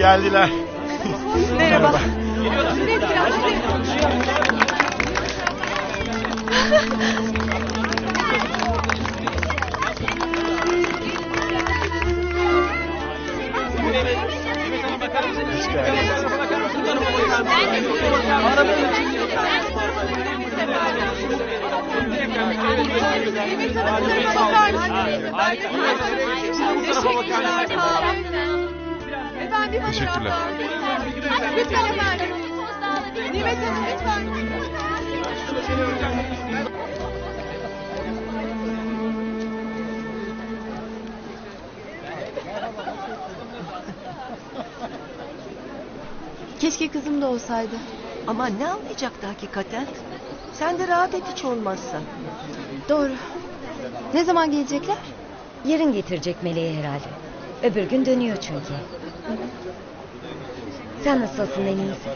Haber verin geldiler. Merhaba. Hoş geldiniz. Efendim, Teşekkürler. Lütfen efendim. Nimet Hanım lütfen. Keşke kızım da olsaydı. Ama ne anlayacaktı hakikaten? Sen de rahat et hiç olmazsa. Doğru. Ne zaman gelecekler? Yarın getirecek meleği herhalde. Öbür gün dönüyor çünkü. Sen nasılsın en iyisi?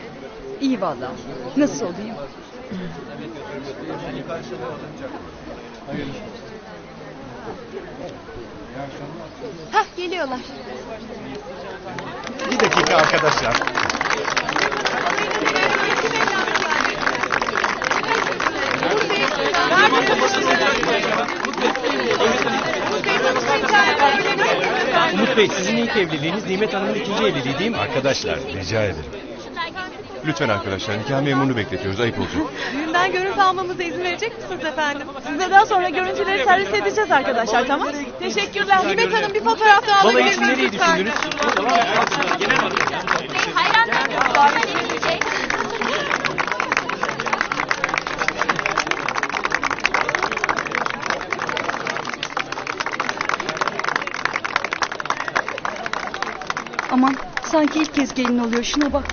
İyi valla. Nasıl olayım? Hah geliyorlar. Bir dakika arkadaşlar. Umut Bey sizin ilk evliliğiniz Nimet Hanım'ın ikinci evliliği değil mi? Arkadaşlar rica ederim. Lütfen arkadaşlar nikah memurunu bekletiyoruz ayıp olacak. Düğünden görüntü almamıza izin verecek misiniz efendim? Size daha sonra görüntüleri servis edeceğiz arkadaşlar tamam? Teşekkürler. Nimet Hanım bir fotoğraf daha Balayı alabilir için miyiz nereyi lütfen? düşündünüz? Aman sanki ilk kez gelin oluyor şuna bak.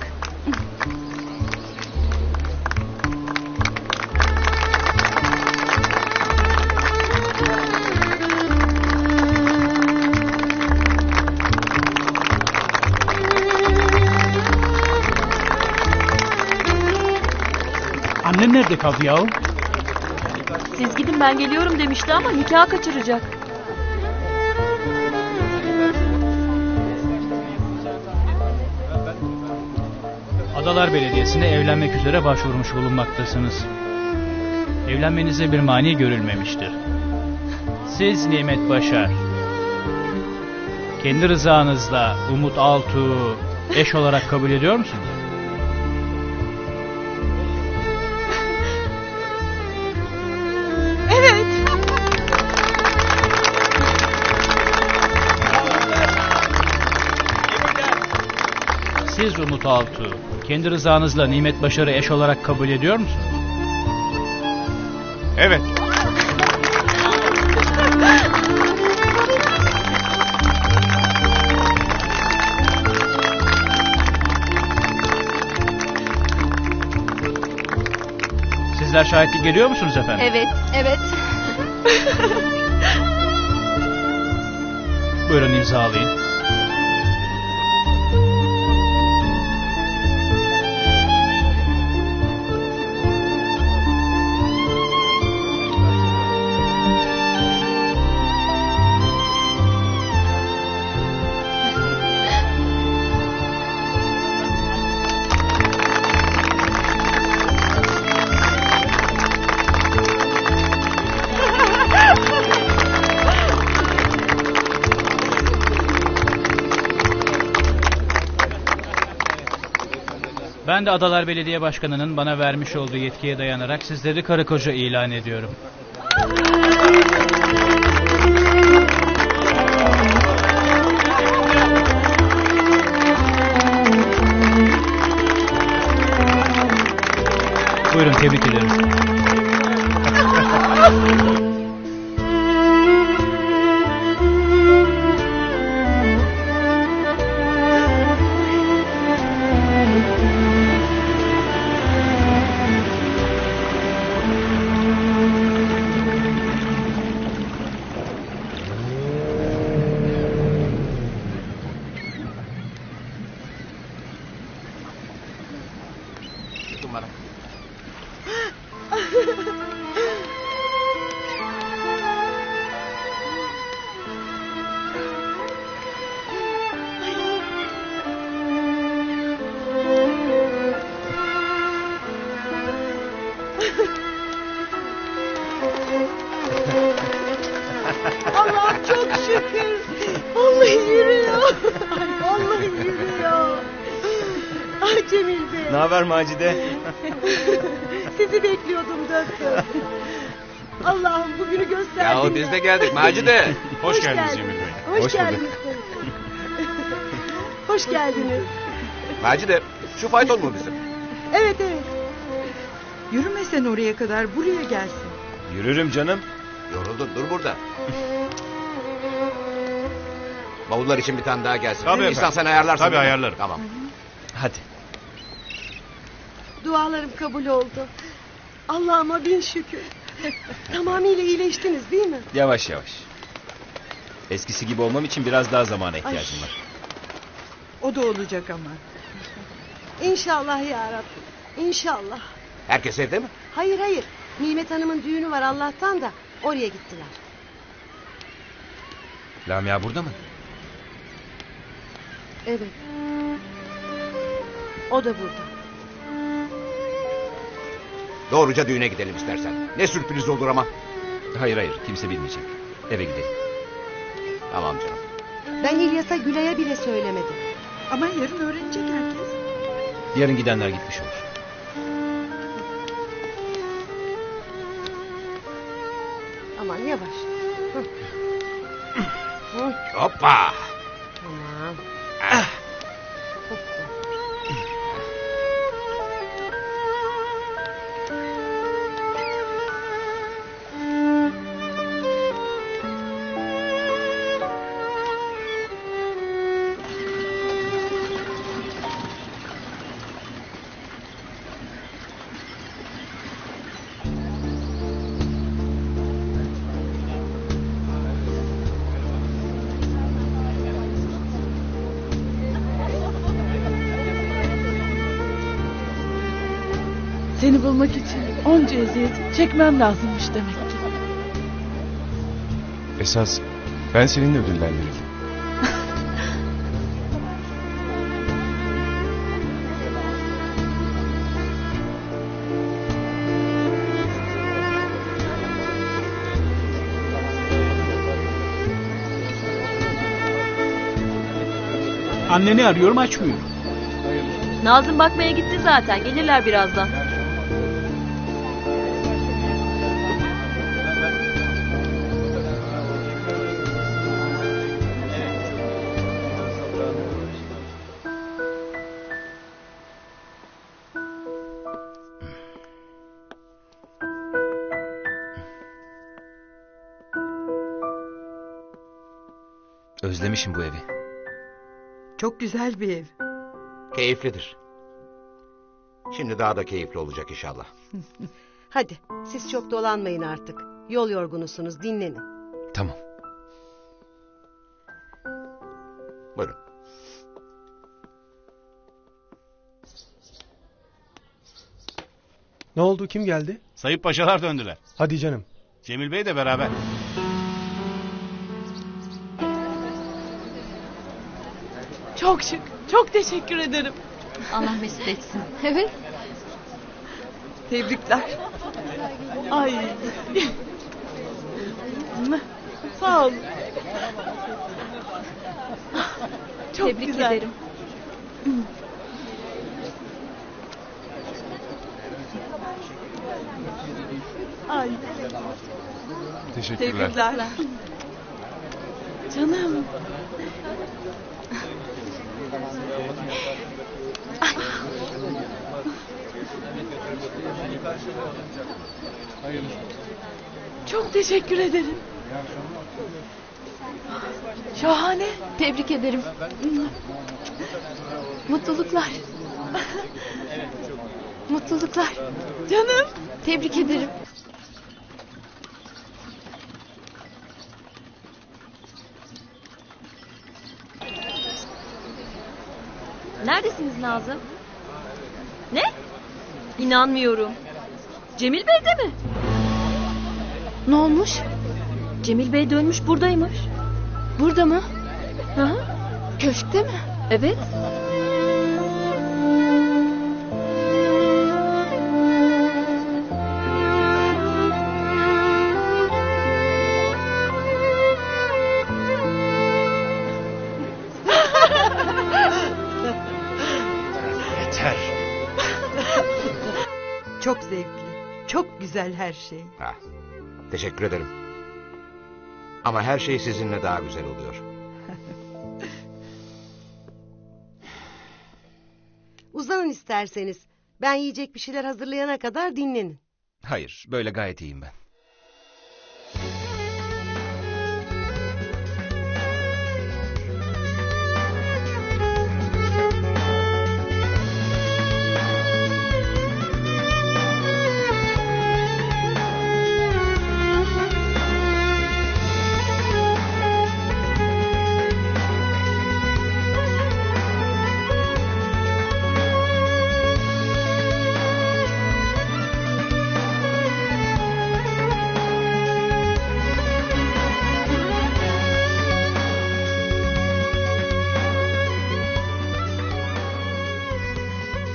Annem nerede kaldı yahu? Siz gidin ben geliyorum demişti ama nikah kaçıracak. Adalar Belediyesi'ne evlenmek üzere başvurmuş bulunmaktasınız. Evlenmenize bir mani görülmemiştir. Siz Nimet Başar, kendi rızanızla Umut Altuğ'u eş olarak kabul ediyor musunuz? Siz Umut Altuğ, kendi rızanızla Nimet Başar'ı eş olarak kabul ediyor musunuz? Evet. Sizler şahitlik geliyor musunuz efendim? Evet. Evet. Buyurun imzalayın. Ben de Adalar Belediye Başkanı'nın bana vermiş olduğu yetkiye dayanarak sizleri karı koca ilan ediyorum. Buyurun tebrik. Haber Macide? Sizi bekliyordum dört Allah'ım bugünü göster. Ya biz de geldik Macide. Hoş, geldiniz Cemil Bey. Hoş, Hoş geldiniz. Hoş geldiniz. Macide şu fayton mu bizim? Evet evet. Yürüme sen oraya kadar buraya gelsin. Yürürüm canım. Yoruldun dur burada. Bavullar için bir tane daha gelsin. Tabii İhsan efendim. sen ayarlarsın. Tabii değil mi? ayarlarım. Tamam. Dualarım kabul oldu. Allah'ıma bin şükür. Tamamıyla iyileştiniz değil mi? Yavaş yavaş. Eskisi gibi olmam için biraz daha zamana ihtiyacım var. O da olacak ama. İnşallah ya Rabbi. İnşallah. Herkes evde mi? Hayır hayır. Nimet Hanım'ın düğünü var Allah'tan da oraya gittiler. Lamia burada mı? Evet. O da burada. Doğruca düğüne gidelim istersen. Ne sürpriz olur ama. Hayır hayır kimse bilmeyecek. Eve gidelim. Tamam canım. Ben İlyas'a Gülay'a bile söylemedim. Ama yarın öğrenecek herkes. Yarın gidenler gitmiş olur. Aman yavaş. Hı. Hoppa. Seni bulmak için onca eziyet çekmem lazımmış demek ki. Esas ben seninle ödüllendirildim. Anneni arıyorum açmıyor. Nazım bakmaya gitti zaten. Gelirler birazdan. Özlemişim bu evi. Çok güzel bir ev. Keyiflidir. Şimdi daha da keyifli olacak inşallah. Hadi siz çok dolanmayın artık. Yol yorgunusunuz dinlenin. Tamam. Buyurun. Ne oldu kim geldi? Sayıp paşalar döndüler. Hadi canım. Cemil Bey de beraber. Çok şık. Çok teşekkür ederim. Allah mesut etsin. Evet. Tebrikler. Ay. Sağ olun. Çok Tebrik güzel. ederim. Ay. Teşekkürler. Tebrikler. Canım. Çok teşekkür ederim. Şahane. Tebrik ederim. Mutluluklar. Mutluluklar. Canım. Tebrik ederim. Neredesiniz Nazım? Ne? İnanmıyorum. Cemil Bey de mi? Ne olmuş? Cemil Bey dönmüş buradaymış. Burada mı? Hı. Köşkte mi? Evet. Güzel her şey. Ha, teşekkür ederim. Ama her şey sizinle daha güzel oluyor. Uzanın isterseniz. Ben yiyecek bir şeyler hazırlayana kadar dinlenin. Hayır, böyle gayet iyiyim ben.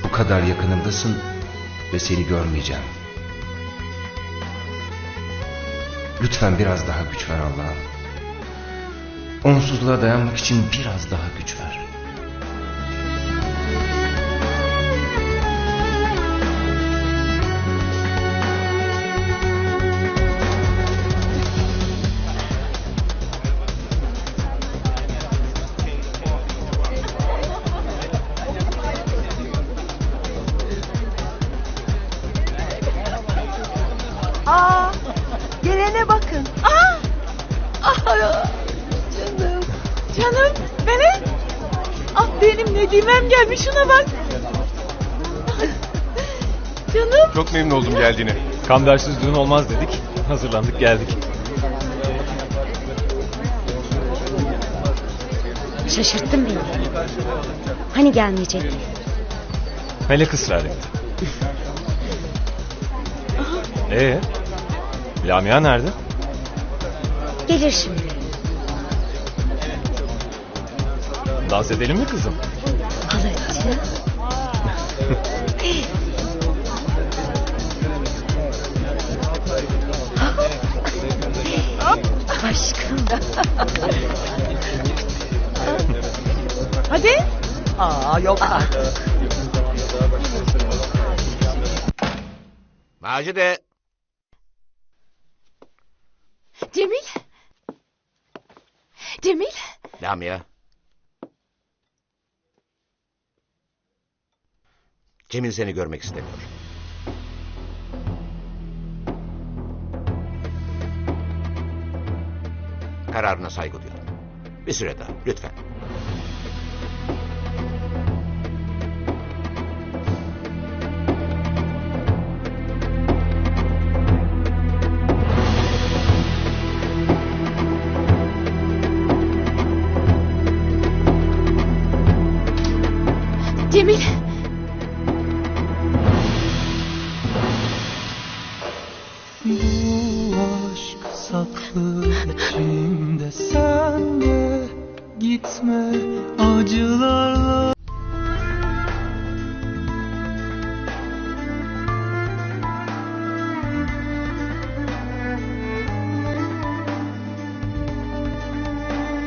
Bu kadar yakınımdasın ve seni görmeyeceğim. Lütfen biraz daha güç ver Allah'ım. Onsuzluğa dayanmak için biraz daha güç ver. Nedimem gelmiş şuna bak. Canım. Çok memnun oldum geldiğine. Kambersiz düğün olmaz dedik. Hazırlandık geldik. Şaşırttın beni. Hani gelmeyecekti? Melek ısrar etti. Ee, Lamia nerede? Gelir şimdi. Dans edelim mi kızım? Aşkım. Hadi. Aa yok artık. Macide, Cemil. Cemil. Lamia. Cemil seni görmek istemiyor. Kararına saygı duyuyorum. Bir süre daha, lütfen. Cemil.